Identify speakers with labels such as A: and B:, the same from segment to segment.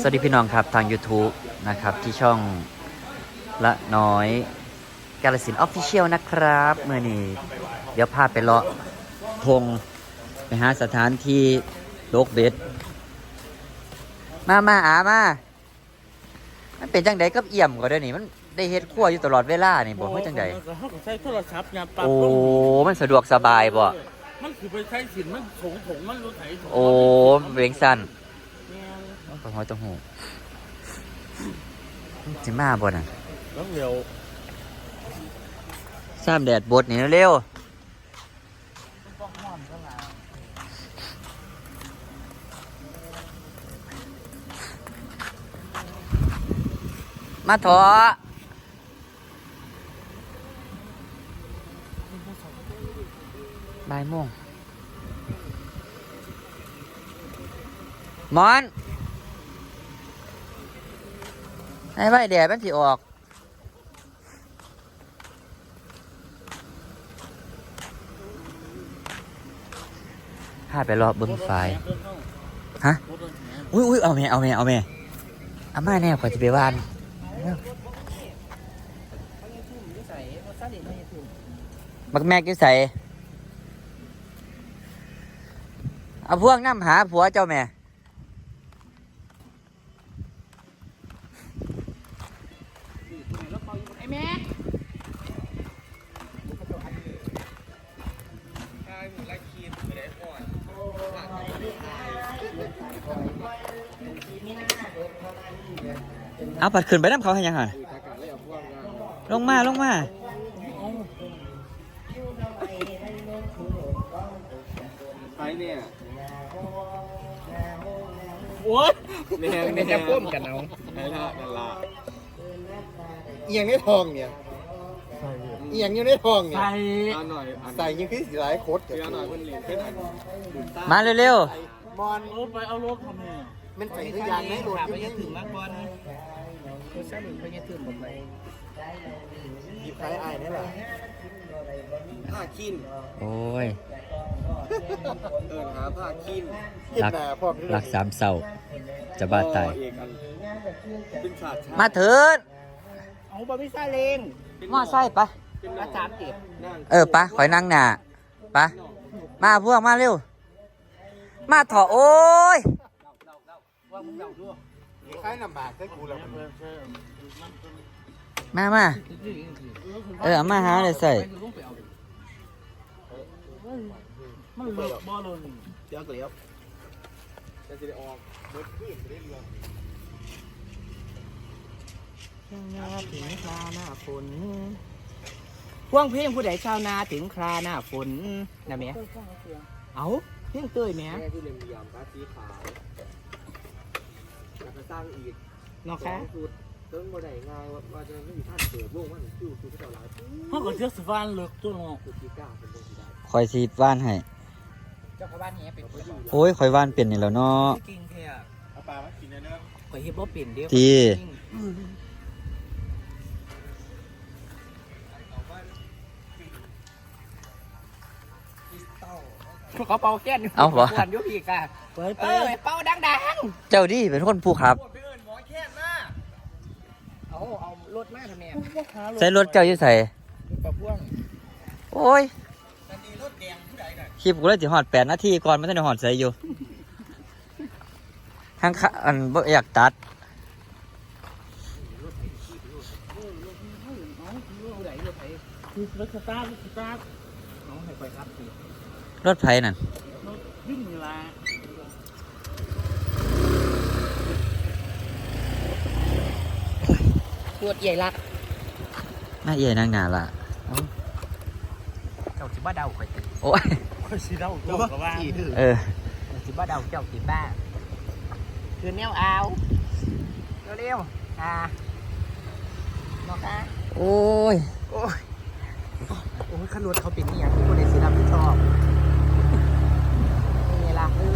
A: สวัสดีพี่น้องครับทาง YouTube นะครับที่ช่องละน้อยกาลสินออฟฟิเชียลนะครับเมื่อนี้เดี๋ยวพาไปเลาะทงไปหาสถานที่โลกเบ็ด มามาอามา มันเป็นจังใดกับเอี่ยมก็ได้นี่มันได้เฮ็ดครัวอยู่ตลอดเวลานี่บ่เฮ็ดจังใด
B: เขาก็ใช้โทรศัพท์ยามปรับ
A: โอ้
B: ลง
A: มันสะดวกสบายบ่
B: มันคือไปใช้สินมันถงถงมันรู้ไถถง
A: โอ้เวงสั้น
B: แม่ง
A: ปลาหอยต้าหูสิมาบ่น่ะ
B: แล้วเร็ว
A: ซ้ำแดดบดนี่เร็วมาถอบ่ายโมงมอน ให้ไว้แดดมันสิออก พาไปรอบเบิ้งไฟ ฮะ อุ้ยอุ้ยเอาแม่เอาแม่เอาแม่เอามาแน่ขอจะไปบ้านบักแม็กอยู่ใส่เอาพวกน้ำหาผัวเจ้าแม่ เอาปัดขึ้นไปน้ำเขาให้ยังไงลงมาลงมา
C: ไปเนี่ย
B: โอ้ย
C: เนี่ย
B: เป็นจะพ่วมกันเอา
C: ไอ้ละนั่นละ
D: เอียงในทองเนี่ยเอียงอยู่ในทองเนี่ย
B: ใส่
C: เอาหน่อยอัน
D: ใส่ยังคือสีหลายโคตร
C: เดี๋ยวหน่อยเพิ่นเหรียญขึ้นอันบุญตา
A: มาเร็ว
D: มอน
B: เอาไปเอารถทำไม
D: มันใส่ทุกอย่างในรถอยู่นี่
B: ถึงมากกว่านี้ก็ใช่หนึ่งไปยังถึงผมไป
D: หยิบไข่ไอ้ายนี่แหละ
C: ผ้าคิน
A: ๆโอ้ย
C: เอิญหาผ้าคิน
D: เห็นหน้าพร้อมนี่
A: หลักสามเศร้าจะบ้าตาย
C: เอกอันเป็นชาติชาติ
A: มาเถิด
B: เอาบะมิซาเลง
A: มอไซค์ปะ
C: เป็น
B: อาจารย์เก็บ
C: นั่ง
A: เออปะขอยนั่งหน้าปะมาพวกมาเร็ว มาเถอะโอ้ย
B: ว่ามึงเดาด้วย
D: ไข่ลำบากใส่กูแล้วมัน
A: มามาเออเอามาหาเลยใส่
B: มันเลือกบ่เลย
D: เดี๋ยวเดี๋ยว
C: จะจะได้ออกเบิดขึ้นจะได้เรือ
B: ถึงคราหน้าฝนพ่วงเพลงผู้ใดชาวนาถึงคราหน้าฝนนะเมียเอาเพลงเต้ยเมีย
C: แม่ที่เหลี่ยมๆผ้าสีขาวแล้ว ก็สร้างอีก
B: เนาะ
C: สอ
B: คะ
C: งจุดเติ้งบ่ได้ง่ายว่าว่าจะไม่มีท่านเปิดวงมันคิวคือเจ้าหลาย
B: เขาก็เชื่อสฟานเลือกตัวเนาะ
C: จุดที่เก้าเป็นวงที่ได้
A: คอยสีว่านให้
B: เจ้าของบ้านนี้เป็นคน
A: โอ้ยคอยว่านเป็นนี่แล้วเนาะ
B: จริงแท้
D: เอาปลามากินเนื้อ
B: ข่อยเฮ็ดบ่เป็นเด้อ
A: ที่
B: พวก เขาเป่าแก้นอยู่
A: เอาบ่
B: ควนอยู่พี่กะเปิดเปิดเป่าดัง
A: เจ้าดีเป็นคนผู้ครับ
B: ๆเอาเอารถมาทำไม
A: ใส่รถเจ้าอยู่ใส่
B: ปะพ่วง
A: โอ้ยคลิปกูเลยจะหอดแปดนาทีก่อนมันจะได้หอดใส่อยู่ข้างๆอันบ่อยากตัด
B: ผู้ใดรถไถคือรถสตาร์ทรถสตาร์ทเอาให้ไปครับสิ
A: รถไฟนั่น
B: รถวิ่งเวลาปวดใหญ่ลัก
A: น่าเอียนางหนาล่ะ
B: เจ้าสิบ้าเดาข่อยติ
A: โอ้ย
B: ข่อยสิเดาเจ้าก็ว่า
A: เออ
B: ข่อยสิบ้าเดาเจ้าสิบ้าคือแนวเอาเร็วๆอ่าน้องคะ
A: โอ้ย
B: โอ้ย โอ้ยขนวดเขาเป็นนี่อย่างที่คนในสีดำที่ชอบนี่ไงล่ะคือ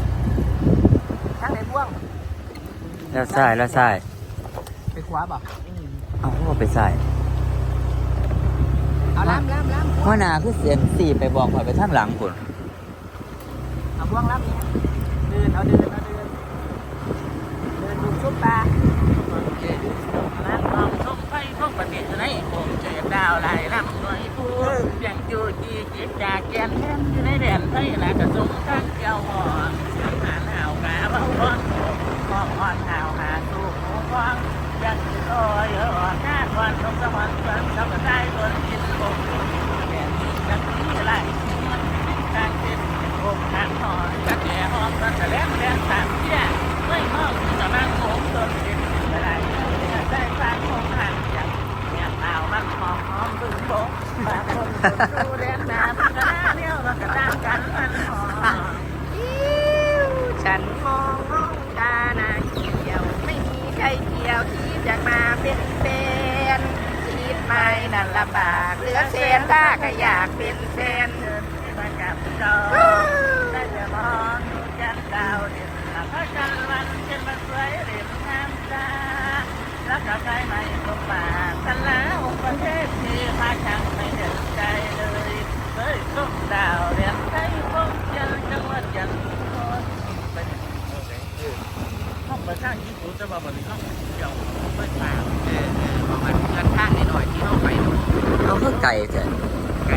B: ข้างไหนพ่วง
A: แล้วใส่แล้วใส่
B: ไปขวาบ่
A: เอาพวกไปใส่
B: เอาล้ำล้ำล้ำ
A: หัวหน้าคือเสียนสี่ไปบอกข่อยไปทางหลังพุ่น
B: เอาพ่วงล้ำเนี่ยเดินเอาเดินเอาเดินเดินดู
E: ชุบปลาร้านทองชมไฟท่องประเทศไหนผมเจอดาวไหลลำหน่วยผู้ยังจูจีจิตจากแกนแทนอยู่ในแดนไทยนะกระทรวงการเกี่ยวห่อสังหารหาวกาบ้าร้อนห้องอ่อนหาวหาสู้หมูฟอง ยังจะลอยเออหน้าควันตรงสวรรค์กันทำได้บนกินผมแดนนี้จะมีอะไรมันเป็นการเก็บผมทางหอยจะแก่หอมก็จะแล่นแไม่นั่นลำบาก เหลือเศนถ้าก็อยากเป็นแฟนมากับจอได้จะมองดูจันดาวเด่นพระจันทร์วันเป็นมันสวยเด่นงามตาแล้วก็ใครไม่สมมากันแล้วประเทศที่พาช่างไม่เดินใจเลยเฮ้ยส้มดาวเรียนไทยพงยันจังหวัดยันคนเป็นห้องประชาญี่ปุ่นจะมาบริห้องเกี่ยว ไก่
A: เถอะ
E: ไกล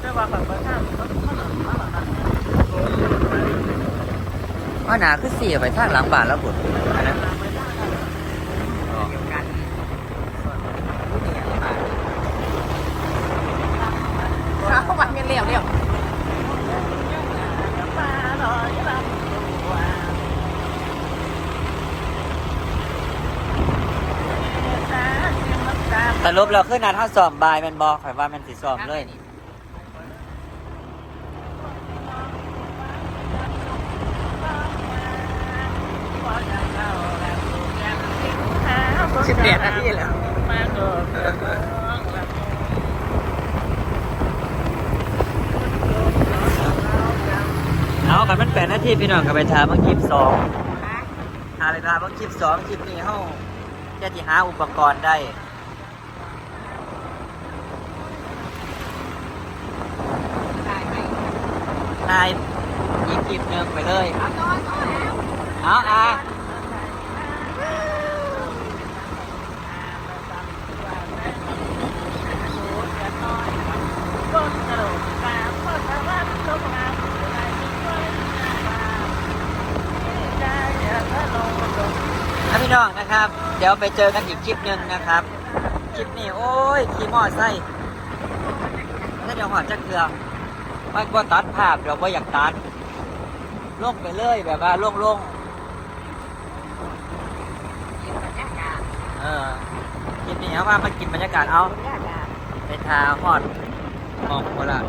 E: แต่ว่าแบบประชาเขาเขาหลังเขาหลังนั้น
A: ว่าหนาคือเสียไปทางหลังบ้านแล้วบุญอันนั้นอ๋อ
E: เดียวกันเขาวันกันเรียวเรียว
A: รุปเราขึ้นนัดห้าสอบบายแมันบอข่อยว่าแมันสิสอบเลย
E: สิบแปดนาทีแล้ว
A: เอากันมันแปดนาทีพี่น้องกับไปทาเมื่อคลิปสองหาไปทาเมื่อคลิปสองคลิปนี้เฮาจะที่หาอุปกรณ์ได้ นายอีกคลิปหนึ่งไปเลยเอาอะนะพี่น้องนะครับ เดี๋ยวไปเจอกันอีกคลิปหนึ่งนะครับ คลิปนี้โอ้ยขี่มอไซค์ถ้าเดี๋ยวหอดจะเกลือ มันก็ตัดภาพเราไม่อยากตัดลงไปเลยแบบว่าลงลง
B: กินบรรยากาศ
A: เออคลิปนี้เอาว่ามันกินบรรยากาศเอาไปทาหอดมองโคละ